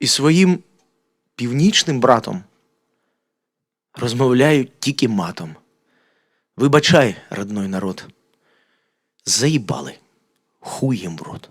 і своїм північним братом розмовляють тільки матом. Вибачай, родной народ, заїбали хуєм в рот.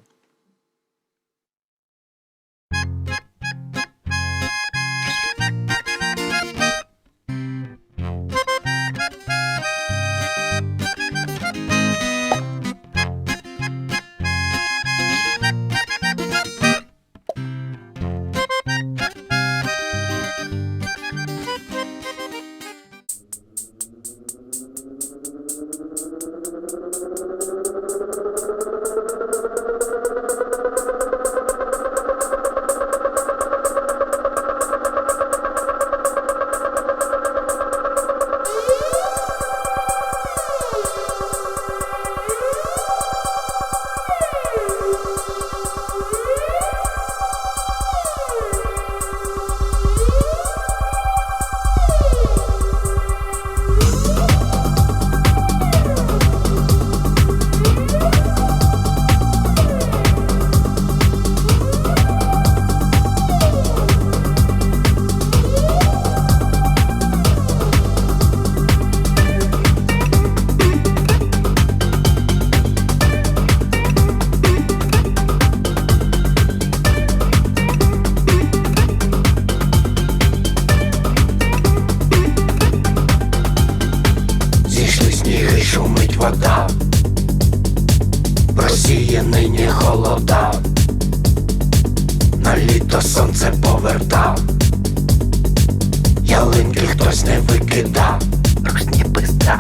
беда, русни быстро.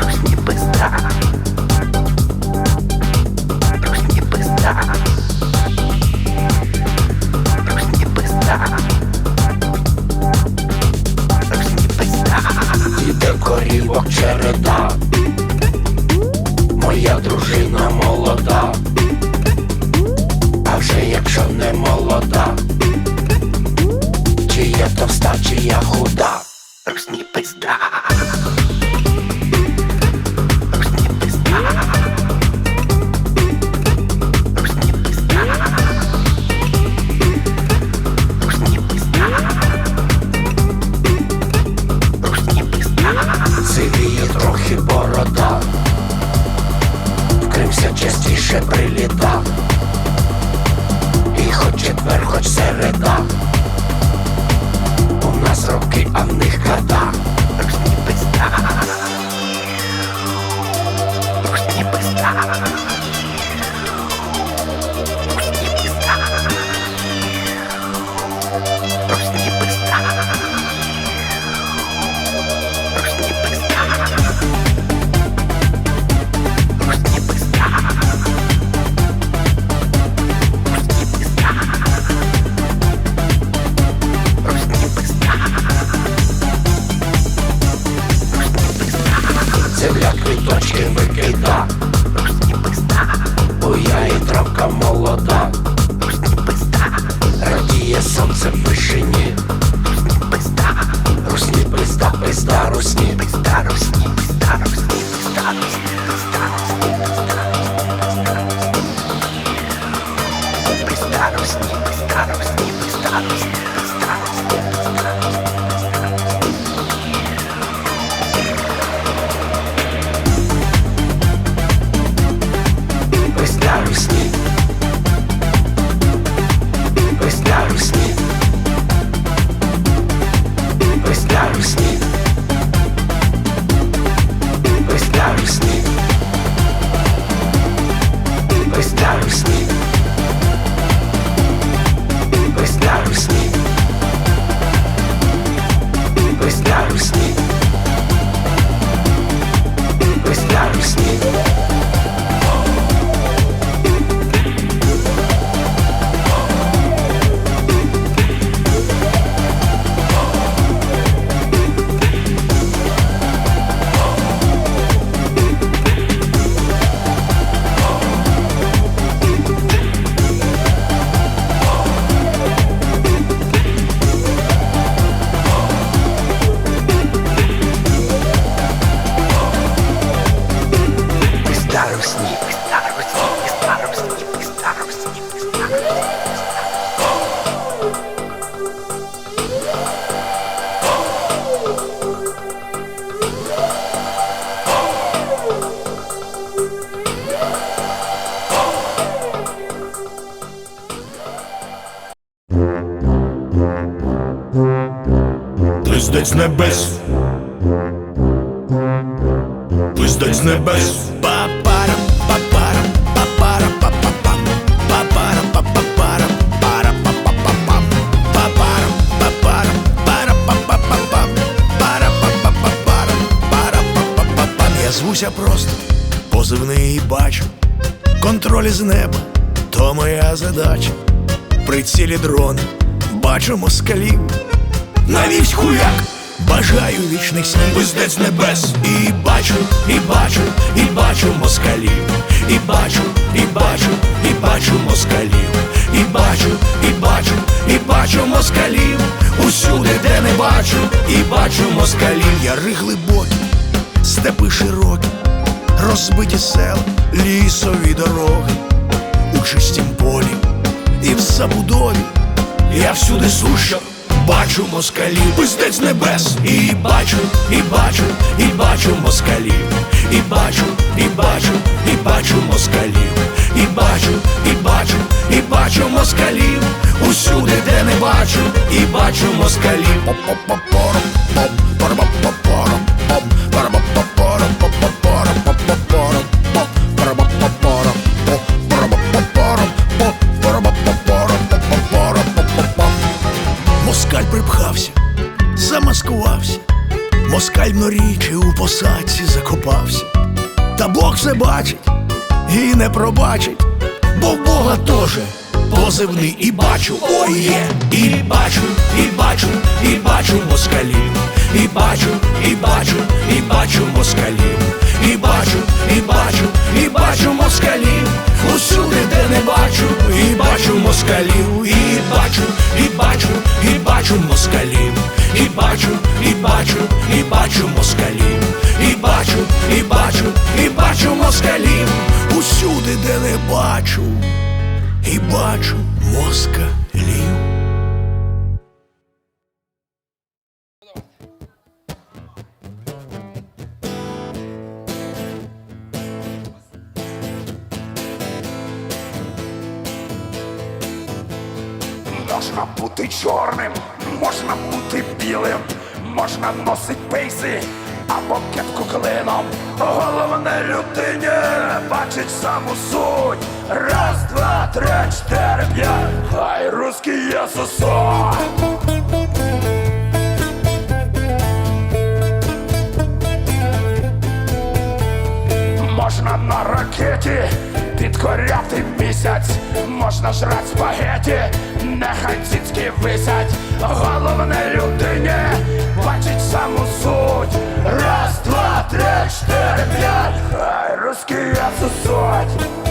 Русни быстро. Русни быстро. Русни быстро. Русни быстро. Іде корівок череда. Моя дружина молода. А вже якщо не молода. Чи я товста, чи я худа, русні пизда. Ha! You. З небес. Пиздець з небес. Па-парам, па-парам, па-парам, па-па-пам. Па-парам, пара-па-па-па-пам. Па-парам, па-парам, пара-па-па-па-пам. Пара-па-па-па-парам, пара-па-па-па-пам. Я звуся просто, позивний бачу. Контроль з неба, то моя задача. Прицілі дрон, бачу москалів. Навівсь хуяк, бажаю вічних снів. Пиздець небес. І бачу, і бачу, і бачу москалів. І бачу, і бачу, і бачу москалів. І бачу, і бачу, і бачу москалів. Усюди, де не бачу, і бачу москалів. Яри глибокі, степи широкі, розбиті села, лісові дороги. У чистім полі і в забудові. Я всюди суща, бачу москалів, пиздець небес, і бачу, і бачу, і бачу москалів, і бачу, і бачу, і бачу москалів, і бачу, і бачу, і бачу москалів, усюди, де не бачу, і бачу москалів. Поп-поп-поп-пором, поп, Все бачить і не пробачить, бо в Бога теж позивний і бачу, ой є, і бачу, і бачу, і бачу москалів, і бачу, і бачу, і бачу москалів, і бачу, і бачу, і бачу москалів, усюди, де не бачу, і бачу москалів, і бачу, і бачу, і бачу москалів, і бачу, і бачу, і бачу москалів, і бачу, і бачу, і бачу москалів, усюди, де не бачу, і бачу москалів. Можна бути чорним, можна бути білим, можна носить пейси або кепку клином. Головне людині бачить саму суть. Раз, два, три, чотири, п'ять, хай русський є сосо. Можна на ракеті підкоряти місяць, можна жрать спагеті, нехай цицьки висять. Головне людині саму суть. Раз, два, три, чотири, п'ять, хай русський я суть.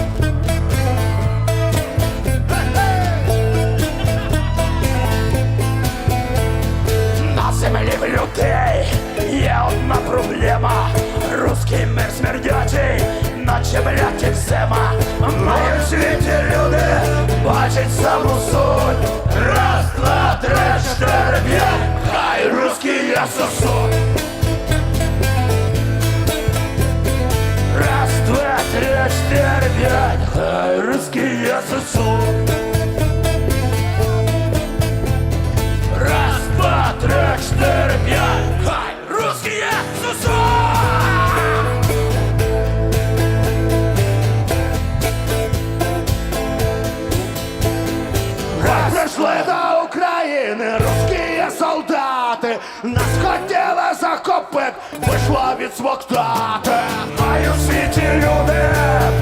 Солдати, нас хотіли захопити, вийшло відсмоктати. Маю в світі люди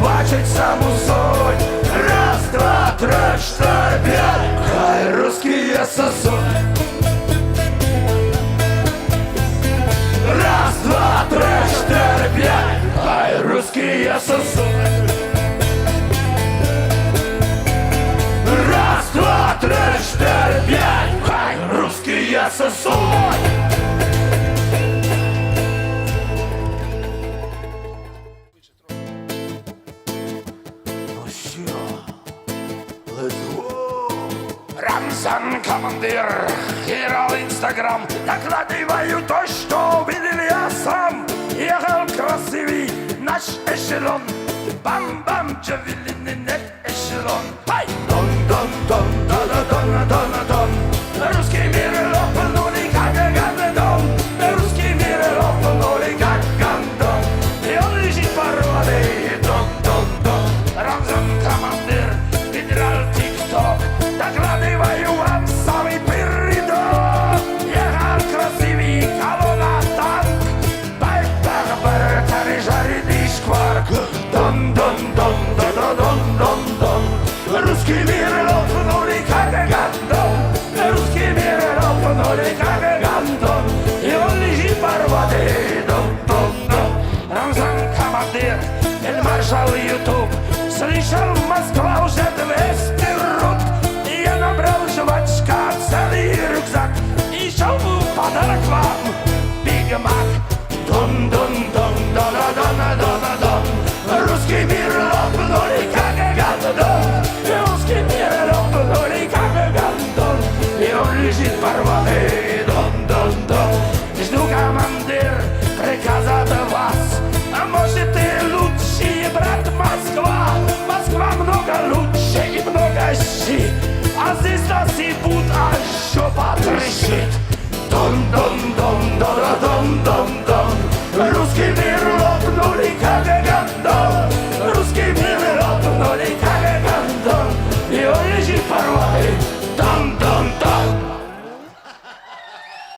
бачать саму суть. Раз, два, три, чотири, хай русські є сосуть. Рамзан командир, генерал Инстаграм Докладываю то, что видел я сам Ехал красивый наш эшелон Бам-бам, джавелины, нет эшелон Ай! Дон-дон-дон, да-да-дон-дон-дон вийшов Москва уже двести рут. И я набрал жвачка целый рюкзак. И шел в подарок вам Биг Мак